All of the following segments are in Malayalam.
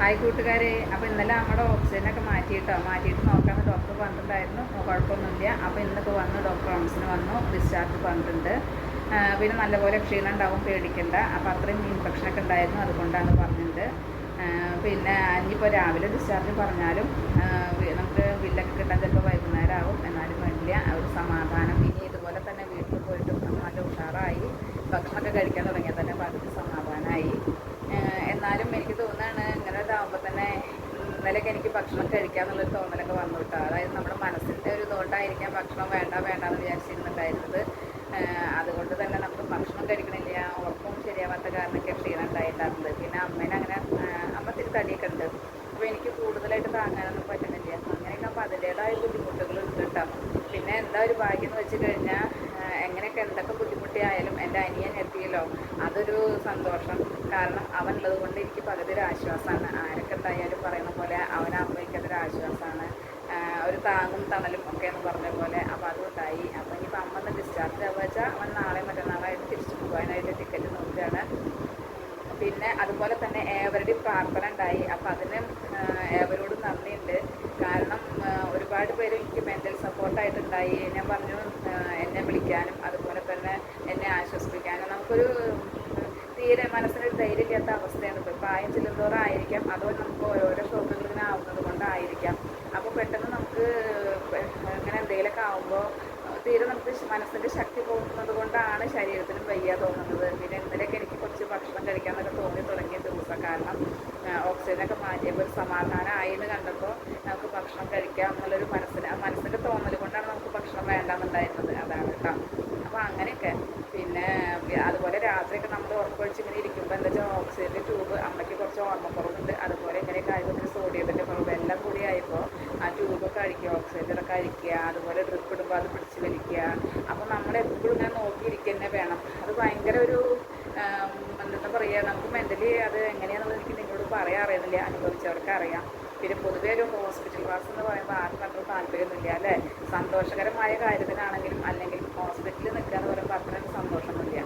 ഹായ് കൂട്ടുകാരെ. അപ്പോൾ ഇന്നലെ നമ്മുടെ ഓക്സിജനൊക്കെ മാറ്റിയിട്ടോ മാറ്റിയിട്ട് നോക്കാമെന്ന് ഡോക്ടർ പറഞ്ഞിട്ടുണ്ടായിരുന്നു. കുഴപ്പമൊന്നുമില്ല. അപ്പോൾ ഇന്നിപ്പോൾ വന്ന് ഡോക്ടർ ഓംസിന് വന്നു ഡിസ്ചാർജ് പറഞ്ഞിട്ടുണ്ട്. പിന്നെ നല്ലപോലെ ക്ഷീണം ഉണ്ടാവും പേടിക്കണ്ട. അപ്പോൾ അത്രയും ഇൻഫെക്ഷനൊക്കെ ഉണ്ടായിരുന്നു അതുകൊണ്ടാണ് പറഞ്ഞിട്ട് പിന്നെ ഇനിയിപ്പോൾ രാവിലെ ഡിസ്ചാർജ് പറഞ്ഞാലും നമുക്ക് ബില്ലൊക്കെ കിട്ടാൻ ചിലപ്പോൾ വൈകുന്നേരം ആവും എന്നാലും വേണ്ടില്ല. ഒരു സമാധാനം. ഇനി ഇതുപോലെ തന്നെ വീട്ടിൽ പോയിട്ടും നല്ല ഉഷാറായി. ഭക്ഷണമൊക്കെ കഴിക്കാൻ തുടങ്ങിയാൽ തന്നെ പകുതി സമാധാനമായി ഏഹ് എന്നാലും എനിക്ക് തോന്നുകയാണ് ഇങ്ങനെ ഇതാകുമ്പോൾ തന്നെ ഇന്നലെയൊക്കെ എനിക്ക് ഭക്ഷണം കഴിക്കാന്നുള്ളൊരു തോന്നലൊക്കെ വന്നു കേട്ടോ. അതായത് നമ്മുടെ മനസ്സിന്റെ ഒരു ഇതുകൊണ്ടായിരിക്കാം ഭക്ഷണം വേണ്ട വേണ്ട എന്ന് വിചാരിച്ചിരുന്നുണ്ടായിരുന്നത് അതുകൊണ്ട് തന്നെ നമുക്ക് ഭക്ഷണം കഴിക്കണില്ല. ഉറപ്പും ശരിയാവാത്ത കാരണമൊക്കെ ക്ഷീണം ഉണ്ടായിട്ടുണ്ടായിരുന്നത് പിന്നെ അമ്മേനെ അങ്ങനെ അമ്മ തിരി തടിയൊക്കെ ഉണ്ട്. അപ്പോൾ എനിക്ക് കൂടുതലായിട്ട് താങ്ങാനൊന്നും പറ്റണില്ല അങ്ങനെയൊക്കെ അപ്പോൾ അതിന്റേതായ ബുദ്ധിമുട്ടുകളുണ്ട് കേട്ടോ. പിന്നെ എന്താ ഒരു ഭാഗ്യം എന്ന് വെച്ച് കഴിഞ്ഞാൽ എങ്ങനെയൊക്കെ എന്തൊക്കെ ബുദ്ധിമുട്ടിയായാലും എന്റെ അനിയൻ എത്തിയല്ലോ അതൊരു സന്തോഷം. കാരണം അവനുള്ളത് കൊണ്ട് എനിക്ക് പകുതി ഒരു ആശ്വാസമാണ്. ആരൊക്കെ ഉണ്ടായാലും പറയുന്ന പോലെ അവനാകുമ്പോൾ എനിക്കതൊരു ആശ്വാസമാണ്. ഒരു താങ്ങും തണലും ഒക്കെ എന്ന് പറഞ്ഞ പോലെ അപ്പോൾ അതുകൊണ്ടായി അപ്പോൾ ഇനിയിപ്പോൾ അമ്മ ഒന്ന് ഡിസ്ചാർജ് ആവുക വെച്ചാൽ അവൻ നാളെ മറ്റന്നാളായിട്ട് തിരിച്ചു പോകാനായിട്ട് ടിക്കറ്റ് നോക്കുകയാണ്. പിന്നെ അതുപോലെ തന്നെ ഏവരുടെയും പ്രാർത്ഥന ഉണ്ടായി. അപ്പോൾ അതിന് ഏവരോട് നന്ദിയുണ്ട് കാരണം ആ, ഒരുപാട് പേര് എനിക്ക് മെന്റൽ സപ്പോർട്ടായിട്ടുണ്ടായി ഞാൻ പറഞ്ഞു ആ, എന്നെ വിളിക്കാനും അതുപോലെ തന്നെ എന്നെ ആശ്വസിപ്പിക്കാനും നമുക്കൊരു തീരെ മനസ്സിനൊരു ധൈര്യമില്ലാത്ത അവസ്ഥയാണ്. ഇപ്പോൾ പ്രായം ചെല്ലുന്തോറും ആയിരിക്കാം. അതോ നമുക്ക് ഓരോരോ ഷോക്കുകൾ ആവുന്നത് കൊണ്ടായിരിക്കാം. അപ്പോൾ പെട്ടെന്ന് നമുക്ക് ഇങ്ങനെ എന്തെങ്കിലുമൊക്കെ ആവുമ്പോൾ തീരെ നമുക്ക് മനസ്സിന്റെ ശക്തി പോകുന്നത് കൊണ്ടാണ് ശരീരത്തിനും വയ്യ തോന്നുന്നത്. പിന്നെ ഇന്നലെയൊക്കെ എനിക്ക് കുറച്ച് ഭക്ഷണം കഴിക്കാമെന്നൊക്കെ തോന്നി തുടങ്ങിയ ദിവസം. കാരണം ഓക്സിജനൊക്കെ മാറ്റിയപ്പോൾ ഒരു സമാധാനമായി എന്ന് കണ്ടപ്പോൾ നമുക്ക് ഭക്ഷണം കഴിക്കാം എന്നുള്ളൊരു മനസ്സിന് ആ മനസ്സിന്റെ തോന്നൽ കൊണ്ടാണ് നമുക്ക് ഭക്ഷണം വേണ്ടാന്നുണ്ടായിരുന്നത് അതാണ് കേട്ടോ അപ്പോൾ അങ്ങനെയൊക്കെ പിന്നെ വി- അതുപോലെ രാത്രിയൊക്കെ നമ്മൾ ഉറക്കൊഴിച്ച് ഇങ്ങനെ ഇരിക്കുമ്പോൾ ഓക്സിജന്റെ ട്യൂബ് അമ്മയ്ക്ക് കുറച്ച് ഓർമ്മക്കുറവുണ്ട്. അതുപോലെ ആയപ്പോൾ പിന്നെ സോഡിയത്തിന്റെ കുറവ്. എല്ലാം കൂടി ആയപ്പോൾ ആ ട്യൂബൊക്കെ അഴിക്കുക ഓക്സിജനൊക്കെ അഴിക്കുക അതുപോലെ ഡ്രിപ്പ് ഇടുമ്പോൾ അത് പിടിച്ച് വലിക്കുക. അപ്പോൾ നമ്മൾ എപ്പോഴും ഇങ്ങനെ നോക്കിയിരിക്കുക തന്നെ വേണം. അത് ഭയങ്കര ഒരു എന്താ പറയുക നമുക്ക് മെന്റലി അത് എങ്ങനെയാണെന്നുള്ളത് എനിക്ക് നിങ്ങളോട് പറയാൻ അറിയുന്നില്ല. അനുഭവിച്ചവർക്ക് അറിയാം. പിന്നെ പൊതുവേ ഒരു ഹോസ്പിറ്റൽ വാസം എന്ന് പറയുമ്പോൾ ആർക്കും അത്ര താല്പര്യമൊന്നുമില്ല അല്ലേ? സന്തോഷകരമായ കാര്യത്തിനാണെങ്കിലും അല്ലെങ്കിൽ ഹോസ്പിറ്റലിൽ നിൽക്കുക എന്ന് പറയുമ്പോൾ അത്രയും സന്തോഷമൊന്നുമില്ല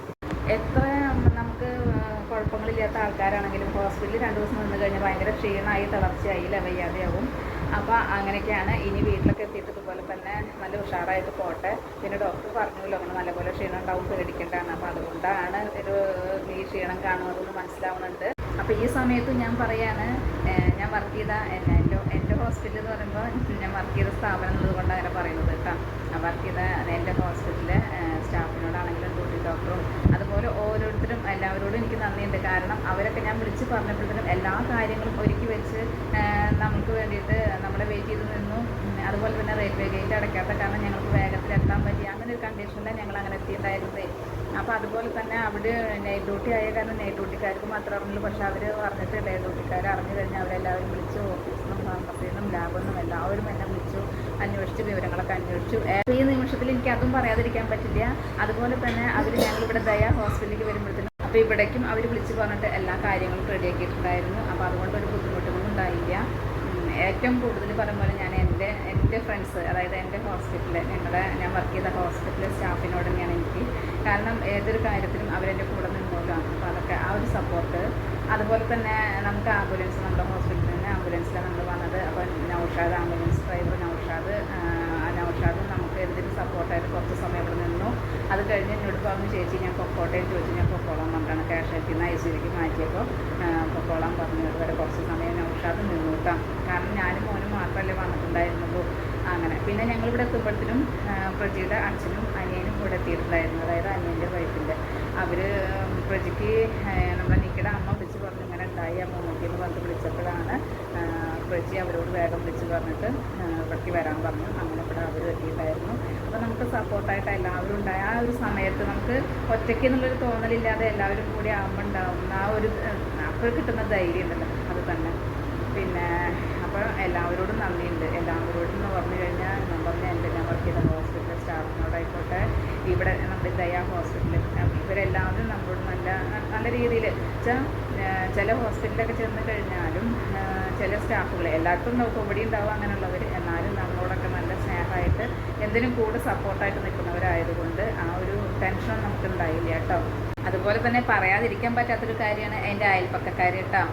എത്ര നമുക്ക് കുഴപ്പങ്ങളില്ലാത്ത ആൾക്കാരാണെങ്കിലും ഹോസ്പിറ്റലിൽ രണ്ട് ദിവസം നിന്ന് കഴിഞ്ഞാൽ ഭയങ്കര ക്ഷീണമായി തളർച്ചയായി ലവയ്യാതെയാവും അപ്പോൾ അങ്ങനെയൊക്കെയാണ് ഇനി വീട്ടിലൊക്കെ എത്തിയിട്ട് ഇതുപോലെ തന്നെ നല്ല ഉഷാറായിട്ട് പോട്ടെ. പിന്നെ ഡോക്ടർ പറഞ്ഞല്ലോ അങ്ങനെ നല്ലപോലെ ക്ഷീണം ഉണ്ടാവും പേടിക്കേണ്ടതാണ് അപ്പോൾ അതുകൊണ്ടാണ് ഒരു ഈ ക്ഷീണം കാണുന്നതെന്ന് മനസ്സിലാവുന്നുണ്ട്. അപ്പോൾ ഈ സമയത്ത് ഞാൻ പറയാണ് ഞാൻ വർക്ക് ചെയ്ത എന്റെ ഹോസ്പിറ്റൽ എന്ന് പറയുമ്പോൾ ഞാൻ വർക്ക് ചെയ്ത സ്ഥാപനം എന്നതുകൊണ്ട് കൊണ്ട് അങ്ങനെ പറയുന്നത് കേട്ടോ. വർക്ക് ചെയ്ത എന്റെ ഹോസ്പിറ്റലിലെ സ്റ്റാഫിനോടാണെങ്കിലും ഡ്യൂട്ടി ഡോക്ടറും അതുപോലെ ഓരോരുത്തരും എല്ലാവരോടും എനിക്ക് നന്ദിയുണ്ട്. കാരണം അവരൊക്കെ ഞാൻ വിളിച്ച് പറഞ്ഞപ്പോഴത്തേനും എല്ലാ കാര്യങ്ങളും ഒരുക്കി വെച്ച് നമുക്ക് വേണ്ടിയിട്ട് നമ്മളെ വെയിറ്റ് ചെയ്ത് നിന്നു. അതുപോലെ തന്നെ റെയിൽവേ ഗേറ്റ് അടയ്ക്കാത്ത കാരണം ഞങ്ങൾക്ക് വേഗത്തിൽ എത്താൻ പറ്റി. അങ്ങനെ ഒരു കണ്ടീഷനിലാണ് ഞങ്ങൾ അങ്ങനെ എത്തിയിട്ടുണ്ടായിരുന്നത്. അപ്പോൾ അതുപോലെ തന്നെ അവിടെ നൈറ്റ് ഡ്യൂട്ടി ആയ കാരണം നൈറ്റ് ഡ്യൂട്ടിക്കാർക്ക് മാത്രമേ അറിഞ്ഞുള്ളൂ. പക്ഷെ അവർ പറഞ്ഞിട്ട് ഡേ ഡ്യൂട്ടിക്കാർ അറിഞ്ഞു കഴിഞ്ഞാൽ അവരെല്ലാവരും വിളിച്ചു ഓഫീസിൽ നിന്നും ഫാർമസിയിൽ നിന്നും ലാബിൽ നിന്നും എല്ലാവരും എന്നെ വിളിച്ചു അന്വേഷിച്ചു വിവരങ്ങളൊക്കെ അന്വേഷിച്ചു. ഈ നിമിഷത്തിൽ എനിക്ക് അതും പറയാതിരിക്കാൻ പറ്റില്ല. അതുപോലെ തന്നെ അവർ ഞങ്ങളിവിടെ ദയ ഹോസ്പിറ്റലിലേക്ക് വരുമ്പോഴത്തേനും അപ്പോൾ ഇവിടേക്കും അവർ വിളിച്ച് പറഞ്ഞിട്ട് എല്ലാ കാര്യങ്ങളും റെഡിയാക്കിയിട്ടുണ്ടായിരുന്നു അപ്പോൾ അതുകൊണ്ട് ഒരു ബുദ്ധിമുട്ടുകളും ഉണ്ടായില്ല. ഏറ്റവും കൂടുതൽ പറയുമ്പോൾ ഞാൻ എന്റെ എന്റെ ഫ്രണ്ട്സ് അതായത് എന്റെ ഹോസ്പിറ്റലിൽ ഞങ്ങളുടെ ഞാൻ വർക്ക് ചെയ്ത ഹോസ്പിറ്റലിലെ സ്റ്റാഫിനോട് തന്നെയാണ് എനിക്ക്. കാരണം ഏതൊരു കാര്യത്തിലും അവരെന്റെ കൂടെ നിന്നോളാണ് അപ്പോൾ അതൊക്കെ ആ ഒരു സപ്പോർട്ട് അതുപോലെ തന്നെ നമുക്ക് ആംബുലൻസ് നമ്മുടെ ഹോസ്പിറ്റലിൽ തന്നെ ആംബുലൻസിലാണ് നമ്മൾ വന്നത്. അപ്പോൾ നൗഷാദ് ആംബുലൻസ് ഡ്രൈവർ നൗഷാദ് നൗഷാദ് നമുക്ക് എന്തിനും സപ്പോർട്ടായിട്ട് കുറച്ച് സമയം ഇവിടെ നിന്നു. അത് കഴിഞ്ഞ് എന്നോട് പറഞ്ഞു ചേച്ചി ഞാൻ പൊക്കോട്ടേന്ന് ചോദിച്ചു. ഞാൻ പൊക്കോളാം പറഞ്ഞിട്ടാണ് ക്യാഷ് നിന്ന് ഐ സിയിലേക്ക് മാറ്റിയപ്പോൾ പൊക്കോളാം പറഞ്ഞു. അതുവരെ കുറച്ച് സമയം നൗഷാദ് നിന്നു കാരണം ഞാനും മോനും മാത്രമല്ലേ വന്നിട്ടുണ്ടായിരുന്നുള്ളൂ. അങ്ങനെ. പിന്നെ ഞങ്ങളിവിടെ എത്തുമ്പോഴത്തേനും പ്രജിയുടെ അച്ഛനും അനിയനും ഇവിടെ എത്തിയിട്ടുണ്ടായിരുന്നു. അതായത് അനിയന്റെ വൈഫിന്റെ. അവർ പ്രജിക്ക് നമ്മുടെ നിക്കിയുടെ അമ്മ വിളിച്ച് പറഞ്ഞു ഇങ്ങനെ ഉണ്ടായി ആ മമ്മൂട്ടി എന്ന് പറഞ്ഞിട്ട് വിളിച്ചപ്പോഴാണ് പ്രജി അവരോട് വേഗം വിളിച്ച് പറഞ്ഞിട്ട് ഇവിടേക്ക് വരാൻ പറഞ്ഞു. അങ്ങനെ ഇവിടെ അവർ എത്തിയിട്ടുണ്ടായിരുന്നു. അപ്പോൾ നമുക്ക് സപ്പോർട്ടായിട്ട് എല്ലാവരും ഉണ്ടായ. ആ ഒരു സമയത്ത് നമുക്ക് ഒറ്റയ്ക്ക് എന്നുള്ളൊരു തോന്നലില്ലാതെ എല്ലാവരും കൂടി ആകുമ്പോൾ ഉണ്ടാവുന്ന ആ ഒരു അപ്പോൾ കിട്ടുന്ന ധൈര്യം ഉണ്ടല്ലോ. അത് തന്നെ. പിന്നെ അപ്പോൾ എല്ലാവരോടും നന്ദിയുണ്ട്. എല്ലാവരോടും എന്ന് പറഞ്ഞു കഴിഞ്ഞാൽ പറഞ്ഞ എന്റെ ഞാൻ വർക്ക് ചെയ്ത ഹോസ്പിറ്റൽ സ്റ്റാഫിനോടായിക്കോട്ടെ ഇവിടെ നമ്മുടെ ദയ ഹോസ്പിറ്റലിൽ ഇവരെല്ലാവരും നമ്മളോട് നല്ല നല്ല രീതിയിൽ വെച്ചാൽ ചില ഹോസ്പിറ്റലിലൊക്കെ ചെന്ന് കഴിഞ്ഞാലും ചില സ്റ്റാഫുകൾ എല്ലാവർക്കും കോമഡി ഉണ്ടാവും അങ്ങനെയുള്ളവർ എന്നാലും നമ്മളോടൊക്കെ നല്ല സ്നേഹമായിട്ട് എന്തിനും കൂടെ സപ്പോർട്ടായിട്ട് നിൽക്കുന്നവരായതുകൊണ്ട് ആ ഒരു ടെൻഷൻ നമുക്ക് ഉണ്ടായില്ല കേട്ടോ. അതുപോലെ തന്നെ പറയാതിരിക്കാൻ പറ്റാത്തൊരു കാര്യമാണ് എന്റെ അയൽപ്പക്കക്കാർ കേട്ടോ.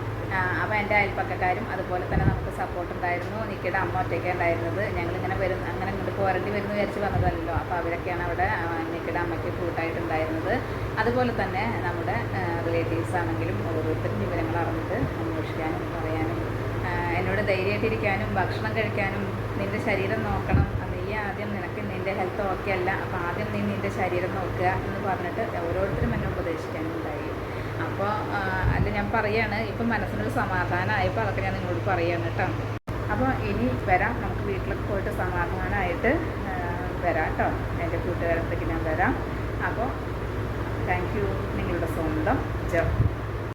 അപ്പോൾ എന്റെ അയൽപ്പക്കക്കാരും അതുപോലെ തന്നെ നമുക്ക് സപ്പോർട്ട് ഉണ്ടായിരുന്നു. നിക്കിയുടെ അമ്മ ഒറ്റയ്ക്ക് ഉണ്ടായിരുന്നത്. ഞങ്ങളിങ്ങനെ വരും അങ്ങനെ ഇങ്ങോട്ട് പോരേണ്ടി വരുന്നു വിചാരിച്ച് വന്നതല്ലോ അപ്പോൾ അവരൊക്കെയാണ് അവിടെ നിക്കിയുടെ അമ്മയ്ക്ക് കൂട്ടായിട്ടുണ്ടായിരുന്നത് അതുപോലെ തന്നെ നമ്മുടെ റിലേറ്റീവ്സ് ആണെങ്കിലും ഓരോരുത്തരും വിവരങ്ങൾ അറിഞ്ഞിട്ട് അന്വേഷിക്കാനും പറയാനും എന്നോട് ധൈര്യമായിട്ടിരിക്കാനും ഭക്ഷണം കഴിക്കാനും നിന്റെ ശരീരം നോക്കണം. നീ ആദ്യം നിനക്ക് നിന്റെ ഹെൽത്ത് ഓക്കെ അല്ല. അപ്പോൾ ആദ്യം നീ നിന്റെ ശരീരം നോക്കുക എന്ന് പറഞ്ഞിട്ട് ഓരോരുത്തരും എന്നെ ഉപദേശിക്കാനുണ്ടായി അപ്പോൾ അല്ല ഞാൻ പറയാണ് ഇപ്പം മനസ്സിനൊരു സമാധാനമായപ്പോൾ അതൊക്കെ ഞാൻ നിങ്ങളോട് പറയാണ് കേട്ടോ അപ്പോൾ ഇനി വരാം നമുക്ക് വീട്ടിലൊക്കെ പോയിട്ട് സമാധാനമായിട്ട് വരാം കേട്ടോ എന്റെ കൂട്ടുകാരത്തേക്ക് ഞാൻ വരാം. അപ്പോൾ താങ്ക് യു നിങ്ങളുടെ സ്വന്തം ജോ